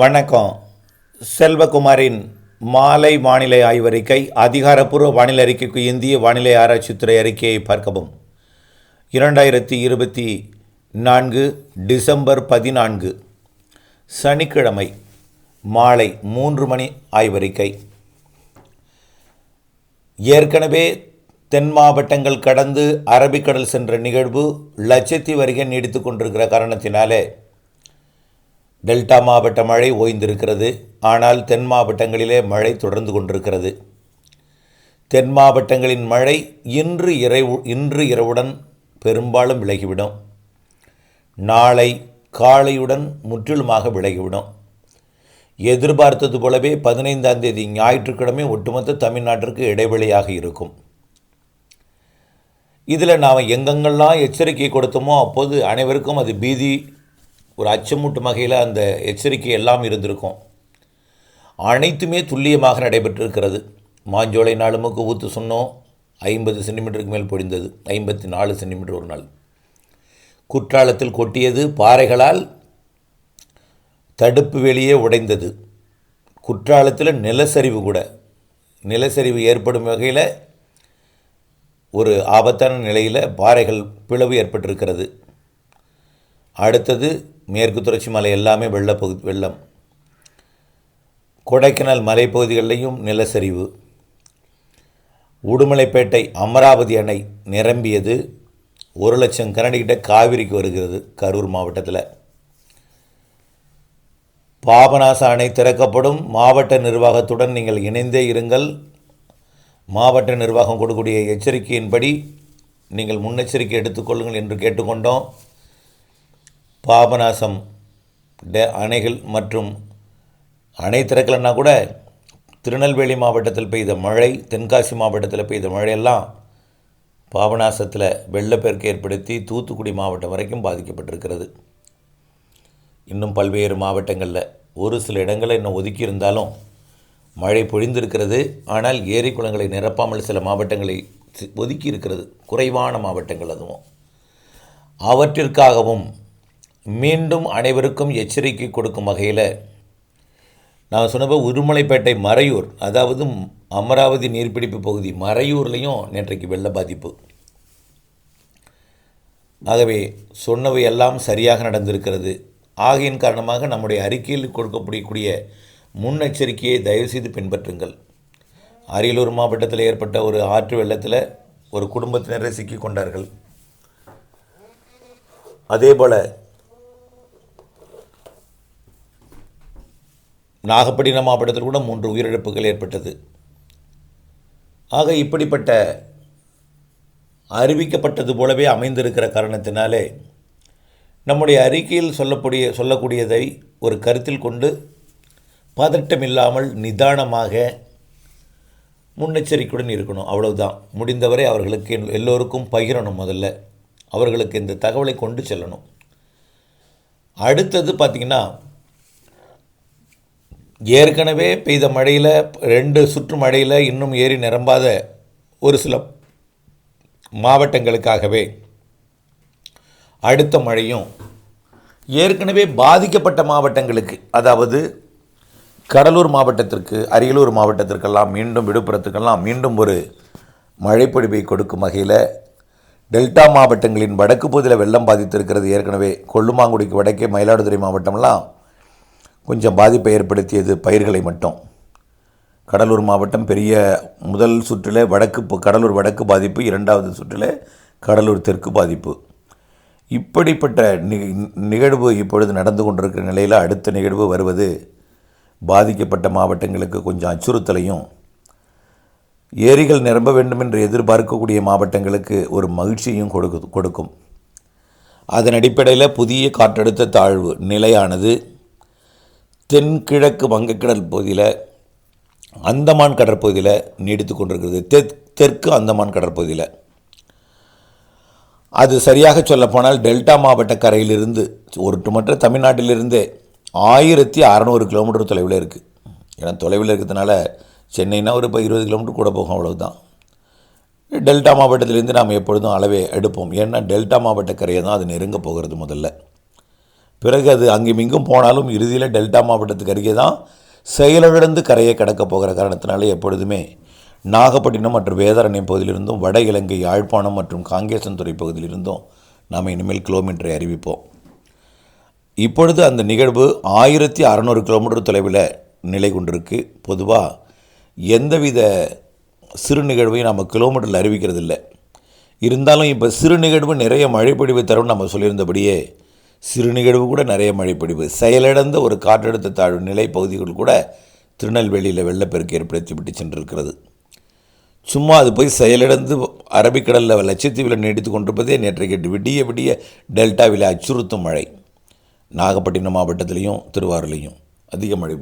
வணக்கம். செல்வகுமாரின் மாலை வானிலை ஆய்வறிக்கை அதிகாரப்பூர்வ வானிலை அறிக்கைக்கு இந்திய வானிலை ஆராய்ச்சித்துறை அறிக்கையை பார்க்கவும். இரண்டாயிரத்தி இருபத்தி நான்கு டிசம்பர் பதினான்கு சனிக்கிழமை மாலை மூன்று மணி ஆய்வறிக்கை. ஏற்கனவே தென் மாவட்டங்கள் கடந்து அரபிக்கடல் சென்ற நிகழ்வு லட்சத்தீவு அருகே நீடித்து கொண்டிருக்கிற காரணத்தினாலே டெல்டா மாவட்ட மழை ஓய்ந்திருக்கிறது. ஆனால் தென் மாவட்டங்களிலே மழை தொடர்ந்து கொண்டிருக்கிறது. தென் மாவட்டங்களின் மழை இன்று இரவு இன்று இரவுடன் பெரும்பாலும் விலகிவிடும். நாளை காலையுடன் முற்றிலுமாக விலகிவிடும். எதிர்பார்த்தது போலவே பதினைந்தாம் தேதி ஞாயிற்றுக்கிழமை ஒட்டுமொத்த தமிழ்நாட்டிற்கு இடைவெளியாக இருக்கும். இதில் நாம் எங்கெங்கெல்லாம் எச்சரிக்கை கொடுத்தோமோ அப்போது அனைவருக்கும் அது பீதி ஒரு அச்சமூட்டும் வகையில் அந்த எச்சரிக்கை எல்லாம் இருந்திருக்கும். அனைத்துமே துல்லியமாக நடைபெற்றிருக்கிறது. மாஞ்சோலை நாளுமுக்கு ஊத்து சொன்னோம். ஐம்பது சென்டிமீட்டருக்கு மேல் பொழிந்தது. ஐம்பத்தி நாலு சென்டிமீட்டர் ஒரு நாள். குற்றாலத்தில் கொட்டியது பாறைகளால் தடுப்பு வெளியே உடைந்தது. குற்றாலத்தில் நிலச்சரிவு கூட. நிலச்சரிவு ஏற்படும் வகையில் ஒரு ஆபத்தான நிலையில் பாறைகள் பிளவு ஏற்பட்டிருக்கிறது. அடுத்தது மேற்கு தொடர்ச்சி மலை எல்லாமே வெள்ளப்பகுதி வெள்ளம். கொடைக்கானல் மலைப்பகுதிகளிலையும் நிலச்சரிவு. உடுமலைப்பேட்டை அமராவதி அணை நிரம்பியது. ஒரு லட்சம் கரண்டிக்கிட்ட காவிரிக்கு வருகிறது கரூர் மாவட்டத்தில். பாபநாச அணை திறக்கப்படும். மாவட்ட நிர்வாகத்துடன் நீங்கள் இணைந்தே இருங்கள். மாவட்ட நிர்வாகம் கொடுக்கக்கூடிய எச்சரிக்கையின்படி நீங்கள் முன்னெச்சரிக்கை எடுத்துக்கொள்ளுங்கள் என்று கேட்டுக்கொண்டோம். பாபநாசம் டே அணைகள் மற்றும் அணை திறக்கலைன்னா கூட திருநெல்வேலி மாவட்டத்தில் பெய்த மழை தென்காசி மாவட்டத்தில் பெய்த மழையெல்லாம் பாபநாசத்தில் வெள்ளப்பெருக்கு ஏற்படுத்தி தூத்துக்குடி மாவட்டம் வரைக்கும் பாதிக்கப்பட்டிருக்கிறது. இன்னும் பல்வேறு மாவட்டங்களில் ஒரு சில இடங்களை இன்னும் ஒதுக்கி இருந்தாலும் மழை பொழிந்திருக்கிறது. ஆனால் ஏரி குளங்களை நிரப்பாமல் சில மாவட்டங்களை ஒதுக்கி இருக்கிறது. குறைவான மாவட்டங்கள் அதுவும். அவற்றிற்காகவும் மீண்டும் அனைவருக்கும் எச்சரிக்கை கொடுக்கும் வகையில் நான் சொன்னப்போ உருமலைப்பேட்டை மறையூர் அதாவது அமராவதி நீர்பிடிப்பு பகுதி மறையூர்லேயும் நேற்றைக்கு வெள்ள பாதிப்பு. ஆகவே சொன்னவை எல்லாம் சரியாக நடந்திருக்கிறது. ஆகையின் காரணமாக நம்முடைய அறிக்கையில் கொடுக்கக்கூடிய முன்னெச்சரிக்கையை தயவுசெய்து பின்பற்றுங்கள். அரியலூர் மாவட்டத்தில் ஏற்பட்ட ஒரு ஆற்று வெள்ளத்தில் ஒரு குடும்பத்தினரை சிக்கிக் கொண்டார்கள். அதேபோல் நாகப்பட்டினம் மாவட்டத்தில் கூட மூன்று உயிரிழப்புகள் ஏற்பட்டது. ஆக இப்படிப்பட்ட அறிவிக்கப்பட்டது போலவே அமைந்திருக்கிற காரணத்தினாலே நம்முடைய அறிக்கையில் சொல்லக்கூடிய சொல்லக்கூடியதை ஒரு கருத்தில் கொண்டு பதட்டமில்லாமல் நிதானமாக முன்னெச்சரிக்கையுடன் இருக்கணும். அவ்வளவுதான். முடிந்தவரை அவர்களுக்கு எல்- எல்லோருக்கும் பகிரணும் முதல்ல. அவர்களுக்கு இந்த தகவலை கொண்டு செல்லணும். அடுத்தது பார்த்திங்கன்னா ஏற்கனவே பெய்த மழையில் ரெண்டு சுற்று மழையில் இன்னும் ஏறி நிரம்பாத ஒரு சில மாவட்டங்களுக்காகவே அடுத்த மழையும் ஏற்கனவே பாதிக்கப்பட்ட மாவட்டங்களுக்கு அதாவது கடலூர் மாவட்டத்திற்கு அரியலூர் மாவட்டத்திற்கெல்லாம் மீண்டும் விழுப்புரத்துக்கெல்லாம் மீண்டும் ஒரு மழைப்பொழிவை கொடுக்கும் வகையில் டெல்டா மாவட்டங்களின் வடக்கு பகுதியில் வெள்ளம் பாதித்திருக்கிறது. ஏற்கனவே கொல்லுமாங்குடிக்கு வடக்கே மயிலாடுதுறை மாவட்டம்லாம் கொஞ்சம் பாதிப்பை ஏற்படுத்தியது பயிர்களை மட்டும். கடலூர் மாவட்டம் பெரிய முதல் சுற்றில் வடக்கு கடலூர் வடக்கு பாதிப்பு இரண்டாவது சுற்றில் கடலூர் தெற்கு பாதிப்பு. இப்படிப்பட்ட நி- நிகழ்வு இப்பொழுது நடந்து கொண்டிருக்கிற நிலையில் அடுத்த நிகழ்வு வருவது பாதிக்கப்பட்ட மாவட்டங்களுக்கு கொஞ்சம் அச்சுறுத்தலையும் ஏரிகள் நிரம்ப வேண்டும் என்று எதிர்பார்க்கக்கூடிய மாவட்டங்களுக்கு ஒரு மகிழ்ச்சியும் கொடுக்கு கொடுக்கும். அதன் அடிப்படையில் புதிய காற்றழுத்த தாழ்வு நிலையானது தென்கிழக்கு வங்கக்கடல் பகுதியில் அந்தமான் கடற்பகுதியில் நீடித்து கொண்டிருக்கிறது. தெ தெற்கு அந்தமான் கடற்பகுதியில் அது சரியாக சொல்லப்போனால் டெல்டா மாவட்ட கரையிலிருந்து ஒட்டுமற்ற தமிழ்நாட்டிலிருந்தே ஆயிரத்தி அறநூறு கிலோமீட்டர் தொலைவில் இருக்குது ஏன்னா தொலைவில் இருக்கிறதுனால சென்னைனா ஒரு இப்போ இருபது கிலோமீட்டர் கூட போகும் அவ்வளவுதான். டெல்டா மாவட்டத்திலேருந்து நாம் எப்பொழுதும் அளவே எடுப்போம். ஏன்னா டெல்டா மாவட்ட கரையை தான் அது நெருங்க போகிறது முதல்ல. பிறகு அது அங்குமிங்கும் போனாலும் இறுதியில் டெல்டா மாவட்டத்துக்கு அருகே தான் செயலிழந்து கரையை கடக்க போகிற காரணத்தினாலே எப்பொழுதுமே நாகப்பட்டினம் மற்றும் வேதாரண்யம் பகுதியிலிருந்தும் வட இலங்கை யாழ்ப்பாணம் மற்றும் காங்கேசன்துறை பகுதியிலிருந்தும் நாம் இனிமேல் கிலோமீட்டரை அறிவிப்போம். இப்பொழுது அந்த நிகழ்வு ஆயிரத்தி அறநூறு கிலோமீட்டர் தொலைவில் நிலை கொண்டிருக்கு. பொதுவாக எந்தவித சிறு நிகழ்வையும் நம்ம கிலோமீட்டரில் அறிவிக்கிறது இல்லை இருந்தாலும் இப்போ சிறு நிகழ்வு நிறைய மழைப்பொழிவு தரும் நம்ம சொல்லியிருந்தபடியே சிறு நிகழ்வு கூட நிறைய மழைப்பொழிவு செயலிழந்த ஒரு காற்றழுத்த தாழ்வு நிலை பகுதிகள் கூட திருநெல்வேலியில் வெள்ளப்பெருக்கு ஏற்படுத்தி விட்டு சென்றிருக்கிறது. சும்மா அது போய் செயலிழந்து அரபிக்கடலில் லட்சத்தீவில் நீடித்து கொண்டிருப்பதே நேற்றைக்கு விடிய விடிய டெல்டாவில் அச்சுறுத்தும் மழை. நாகப்பட்டினம் மாவட்டத்திலையும் திருவாரூர்லேயும் அதிக மழை.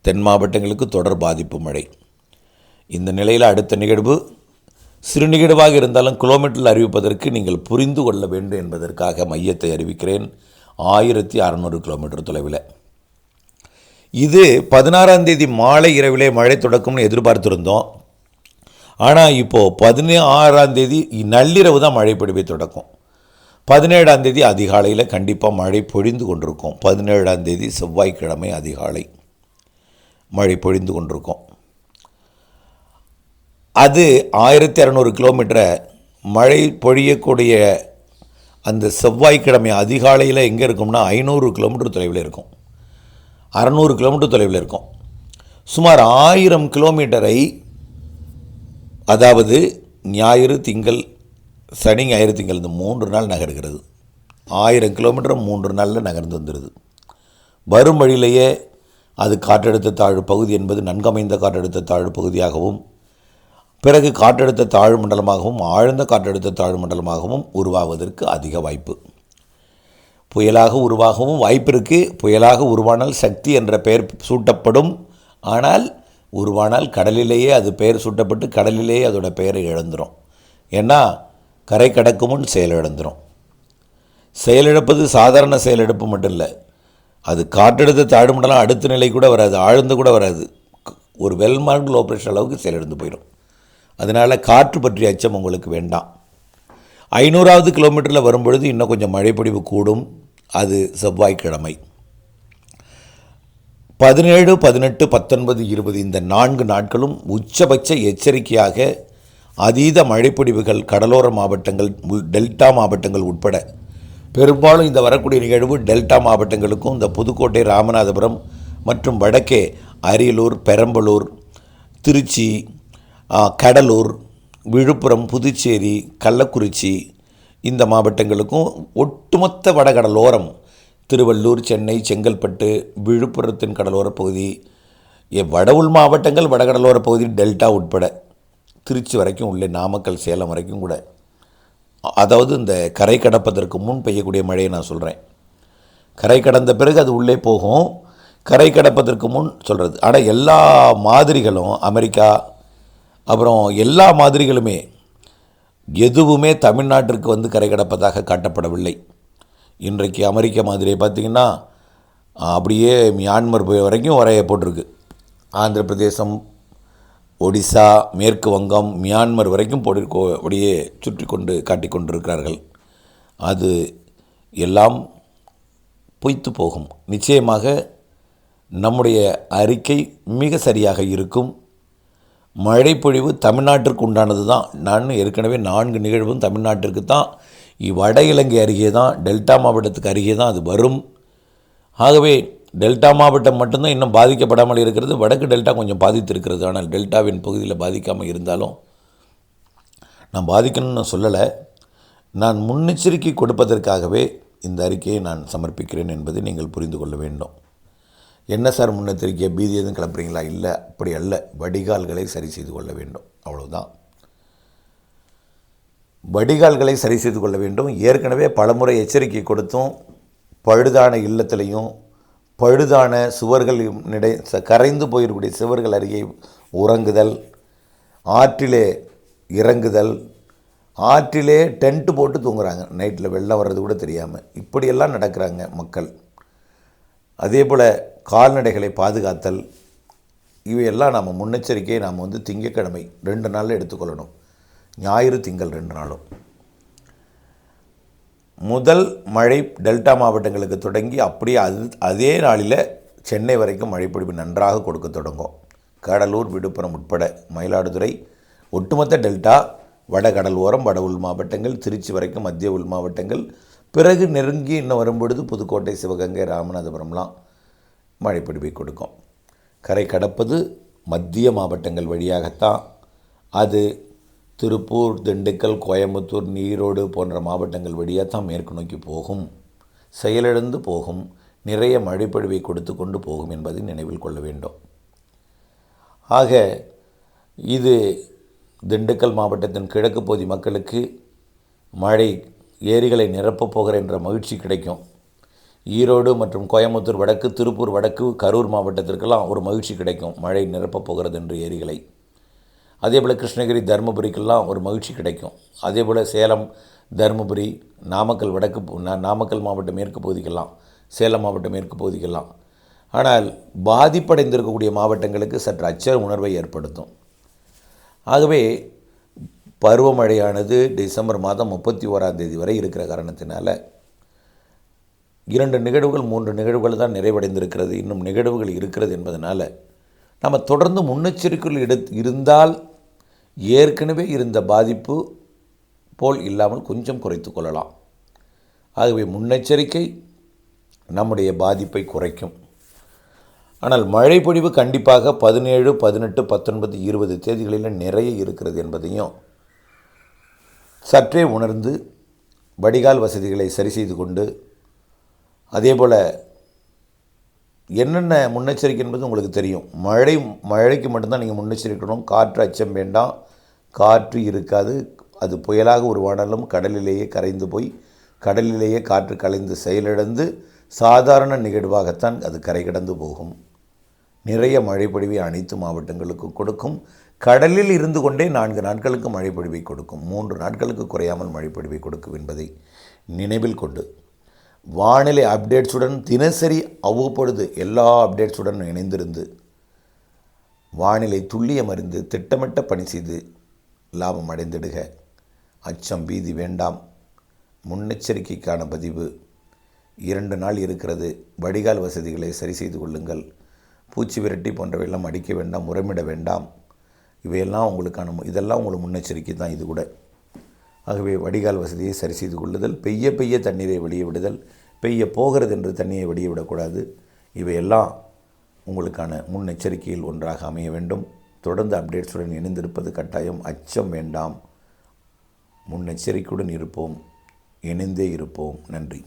தென் மாவட்டங்களுக்கு தொடர் பாதிப்பு மழை. இந்த நிலையில் அடுத்த நிகழ்வு சிறு நிகழ்வாக இருந்தாலும் கிலோமீட்டரில் அறிவிப்பதற்கு நீங்கள் புரிந்து கொள்ள வேண்டும் என்பதற்காக மையத்தை அறிவிக்கிறேன். ஆயிரத்தி அறநூறு கிலோமீட்டர் தொலைவில். இது பதினாறாம் தேதி மாலை இரவிலே மழை தொடக்கும்னு எதிர்பார்த்துருந்தோம். ஆனால் இப்போது பதினாறாம் தேதி நள்ளிரவு தான் மழை பொழிவை தொடக்கும். பதினேழாம் தேதி அதிகாலையில் கண்டிப்பாக மழை பொழிந்து கொண்டிருக்கும். பதினேழாம் தேதி செவ்வாய்க்கிழமை அதிகாலை மழை பொழிந்து கொண்டிருக்கும். அது ஆயிரத்தி அறநூறு கிலோமீட்டரை மழை பொழியக்கூடிய அந்த செவ்வாய்க்கிழமை அதிகாலையில் எங்கே இருக்கும்னா ஐநூறு கிலோமீட்டர் தொலைவில் இருக்கும். அறநூறு கிலோமீட்டர் தொலைவில் இருக்கும். சுமார் ஆயிரம் கிலோமீட்டரை அதாவது ஞாயிறு திங்கள் சனி ஞாயிறு திங்கள் இந்த மூன்று நாள் நகர்கிறது. ஆயிரம் கிலோமீட்டர் மூன்று நாளில் நகர்ந்து வந்துடுது வரும் வழியிலேயே அது காற்றழுத்த தாழ்வு பகுதி என்பது நன்கமைந்த காற்றழுத்த தாழ்வு பகுதியாகவும் பிறகு காற்றழுத்த தாழ்வு மண்டலமாகவும் ஆழ்ந்த காற்றழுத்த தாழ்வு மண்டலமாகவும் உருவாவதற்கு அதிக வாய்ப்பு. புயலாக உருவாகவும் வாய்ப்பு இருக்குது புயலாக உருவானால் சக்தி என்ற பெயர் சூட்டப்படும். ஆனால் உருவானால் கடலிலேயே அது பெயர் சூட்டப்பட்டு கடலிலேயே அதோட பெயரை இழந்துடும் ஏன்னா கரை கடக்கும் முன் செயலிழந்துடும் செயலிழப்பது சாதாரண செயலிழப்பு மட்டும் இல்லை. அது காற்றெடுத்த தாழ்மண்டலம் அடுத்த நிலை கூட வராது ஆழ்ந்து கூட வராது. ஒரு வெல்மார்க் லோ ப்ரெஷர் அளவுக்கு செயலிழந்து போயிடும் அதனால் காற்று பற்றிய அச்சம் உங்களுக்கு வேண்டாம். ஐநூறாவது கிலோமீட்டரில் வரும்பொழுது இன்னும் கொஞ்சம் மழைப்பொழிவு கூடும். அது செவ்வாய்க்கிழமை. பதினேழு பதினெட்டு பத்தொன்பது இருபது இந்த நான்கு நாட்களும் உச்சபட்ச எச்சரிக்கையாக அதீத மழைப்பொழிவுகள் கடலோர மாவட்டங்கள் டெல்டா மாவட்டங்கள் உட்பட பெரும்பாலும் இந்த வரக்கூடிய நிகழ்வு டெல்டா மாவட்டங்களுக்கும் இந்த புதுக்கோட்டை ராமநாதபுரம் மற்றும் வடக்கே அரியலூர் பெரம்பலூர் திருச்சி கடலூர் விழுப்புரம் புதுச்சேரி கள்ளக்குறிச்சி இந்த மாவட்டங்களுக்கும் ஒட்டுமொத்த வடகடலோரம் திருவள்ளூர் சென்னை செங்கல்பட்டு விழுப்புரத்தின் கடலோர பகுதி எ- வட உள் மாவட்டங்கள் வடகடலோர பகுதி டெல்டா உட்பட திருச்சி வரைக்கும் உள்ளே நாமக்கல் சேலம் வரைக்கும் கூட. அதாவது இந்த கரை கடப்பதற்கு முன் பெய்யக்கூடிய மழையை நான் சொல்கிறேன் கரை கடந்த பிறகு அது உள்ளே போகும். கரை கடப்பதற்கு முன் சொல்கிறது ஆனால் எல்லா மாதிரிகளும் அமெரிக்கா அப்புறம் எல்லா மாதிரிகளுமே எதுவுமே தமிழ்நாட்டிற்கு வந்து கரை கடப்பதாக காட்டப்படவில்லை. இன்றைக்கு அமெரிக்க மாதிரியை பார்த்திங்கன்னா அப்படியே மியான்மர் போய் வரைக்கும் வரைய போட்டிருக்கு. ஆந்திர பிரதேசம் ஒடிசா மேற்கு வங்கம் மியான்மர் வரைக்கும் போட்டு கோ- அப்படியே சுற்றி கொண்டு காட்டி கொண்டிருக்கிறார்கள். அது எல்லாம் பொய்த்து போகும். நிச்சயமாக நம்முடைய அறிக்கை மிக சரியாக இருக்கும். மழைப்பொழிவு தமிழ்நாட்டிற்கு உண்டானது தான். நான் ஏற்கனவே நான்கு நிகழ்வும் தமிழ்நாட்டிற்கு தான். இ- வட இலங்கை அருகே தான் டெல்டா மாவட்டத்துக்கு அருகே தான் அது வரும். ஆகவே டெல்டா மாவட்டம் மட்டும்தான் இன்னும் பாதிக்கப்படாமல் இருக்கிறது. வடக்கு டெல்டா கொஞ்சம் பாதித்திருக்கிறது. ஆனால் டெல்டாவின் பகுதியில் பாதிக்காமல் இருந்தாலும் நான் பாதிக்கணும்னு சொல்லலை. நான் முன்னெச்சரிக்கை கொடுப்பதற்காகவே இந்த அறிக்கையை நான் சமர்ப்பிக்கிறேன் என்பதை நீங்கள் புரிந்து கொள்ள வேண்டும். என்ன சார் முன்னெச்சரிக்கை பீதி எதுவும் கிளப்புறீங்களா? இல்லை அப்படி அல்ல. வடிகால்களை சரி செய்து கொள்ள வேண்டும். அவ்வளோதான் வடிகால்களை சரி செய்து கொள்ள வேண்டும். ஏற்கனவே பலமுறை எச்சரிக்கை கொடுத்தும் பழுதான இல்லத்திலையும் பழுதான சுவர்கள் நிடை ச- கரைந்து போயிருக்கக்கூடிய சுவர்கள் அருகே உறங்குதல் ஆற்றிலே இறங்குதல் ஆற்றிலே டென்ட் போட்டு தூங்குறாங்க. நைட்டில் வெள்ளம் வர்றது கூட தெரியாமல் இப்படியெல்லாம் நடக்கிறாங்க மக்கள். அதே போல் கால்நடைகளை பாதுகாத்தல் இவையெல்லாம் நாம் முன்னெச்சரிக்கையை நாம் வந்து திங்கட்கிழமை ரெண்டு நாளில் எடுத்துக்கொள்ளணும். ஞாயிறு திங்கள் ரெண்டு நாளும். முதல் மழை டெல்டா மாவட்டங்களுக்கு தொடங்கி அப்படியே அது அதே நாளில் சென்னை வரைக்கும் மழைப்பிடிப்பு நன்றாக கொடுக்க தொடங்கும். கடலூர் விழுப்புரம் உட்பட மயிலாடுதுறை ஒட்டுமொத்த டெல்டா வட கடல் ஓரம் வட உள் மாவட்டங்கள் திருச்சி வரைக்கும் மத்திய உள் மாவட்டங்கள். பிறகு நெருங்கி இன்னும் வரும்பொழுது புதுக்கோட்டை சிவகங்கை ராமநாதபுரம்லாம் மழைப்பொழிவை கொடுக்கும். கரை கடப்பது மத்திய மாவட்டங்கள் வழியாகத்தான். அது திருப்பூர் திண்டுக்கல் கோயம்புத்தூர் ஈரோடு போன்ற மாவட்டங்கள் வழியாக தான் மேற்கு நோக்கி போகும். செயலிழந்து போகும். நிறைய மழைப்பொழிவை கொடுத்து கொண்டு போகும் என்பதை நினைவில் கொள்ள வேண்டும். ஆக இது திண்டுக்கல் மாவட்டத்தின் கிழக்கு பகுதி மக்களுக்கு மழை ஏரிகளை நிரப்பப் போகிற என்ற மகிழ்ச்சி கிடைக்கும். ஈரோடு மற்றும் கோயம்புத்தூர் வடக்கு திருப்பூர் வடக்கு கரூர் மாவட்டத்திற்கெல்லாம் ஒரு மகிழ்ச்சி கிடைக்கும். மழை நிரப்பப் போகிறது என்று ஏரிகளை. அதே போல் கிருஷ்ணகிரி தருமபுரிக்கெல்லாம் ஒரு மகிழ்ச்சி கிடைக்கும். அதே போல் சேலம் தருமபுரி நாமக்கல் வடக்கு நாமக்கல் மாவட்ட மேற்கு பகுதிக்கெல்லாம் சேலம் மாவட்ட மேற்கு பகுதிக்கெல்லாம். ஆனால் பாதிப்படைந்திருக்கக்கூடிய மாவட்டங்களுக்கு சற்று அச்ச உணர்வை ஏற்படுத்தும். ஆகவே பருவமழையானது டிசம்பர் மாதம் முப்பத்தி ஓராம் தேதி வரை இருக்கிற காரணத்தினால இரண்டு நிகழ்வுகள் மூன்று நிகழ்வுகள் தான் நிறைவடைந்திருக்கிறது. இன்னும் நிகழ்வுகள் இருக்கிறது என்பதனால் நம்ம தொடர்ந்து முன்னெச்சரிக்கைகள் எடு இருந்தால் ஏற்கனவே இருந்த பாதிப்பு போல் இல்லாமல் கொஞ்சம் குறைத்து கொள்ளலாம். ஆகவே முன்னெச்சரிக்கை நம்முடைய பாதிப்பை குறைக்கும். ஆனால் மழைப்பொழிவு கண்டிப்பாக பதினேழு பதினெட்டு பத்தொன்பது இருபது தேதிகளில் நிறைய இருக்கிறது என்பதையும் சற்றே உணர்ந்து வடிகால் வசதிகளை சரி செய்து கொண்டு அதே போல் என்னென்ன முன்னெச்சரிக்கை என்பது உங்களுக்கு தெரியும். மழை மழைக்கு மட்டும்தான் நீங்கள் முன்னெச்சரிக்கணும். காற்று அச்சம் வேண்டாம். காற்று இருக்காது. அது புயலாக உருவானாலும் கடலிலேயே கரைந்து போய் கடலிலேயே காற்று கலைந்து செயலிழந்து சாதாரண நிகழ்வாகத்தான் அது கரை கடந்து போகும். நிறைய மழைப்பொழிவை அனைத்து மாவட்டங்களுக்கும் கொடுக்கும். கடலில் இருந்து கொண்டே நான்கு நாட்களுக்கு மழைப்பொழிவை கொடுக்கும். மூன்று நாட்களுக்கு குறையாமல் மழைப்பொழிவை கொடுக்கும் என்பதை நினைவில் கொண்டு வானிலை அப்டேட்ஸுடன் தினசரி அவ்வப்பொழுது எல்லா அப்டேட்ஸுடன் இணைந்திருந்து வானிலை துல்லியம் அறிந்து திட்டமிட்ட பணி செய்து லாபம் அடைந்திடுக. அச்சம் பீதி வேண்டாம். முன்னெச்சரிக்கைக்கான பதிவு. இரண்டு நாள் இருக்கிறது. வடிகால் வசதிகளை சரி செய்து கொள்ளுங்கள். பூச்சி விரட்டி போன்றவையெல்லாம் அடிக்க வேண்டாம் உரமிட வேண்டாம். இவையெல்லாம் உங்களுக்கான இதெல்லாம் உங்களுக்கு முன்னெச்சரிக்கை தான். இது கூட. ஆகவே வடிகால் வசதியை சரி செய்து கொள்ளுதல் பெய்ய பெய்ய தண்ணீரை வெளியே விடுதல் பெய்ய போகிறது என்று தண்ணீரை வெளியே விடக்கூடாது. இவையெல்லாம் உங்களுக்கான முன்னெச்சரிக்கையில் ஒன்றாக அமைய வேண்டும். தொடர்ந்து அப்டேட்ஸுடன் இணைந்திருப்பது கட்டாயம். அச்சம் வேண்டாம். முன்னெச்சரிக்கையுடன் இருப்போம். இணைந்தே இருப்போம். நன்றி.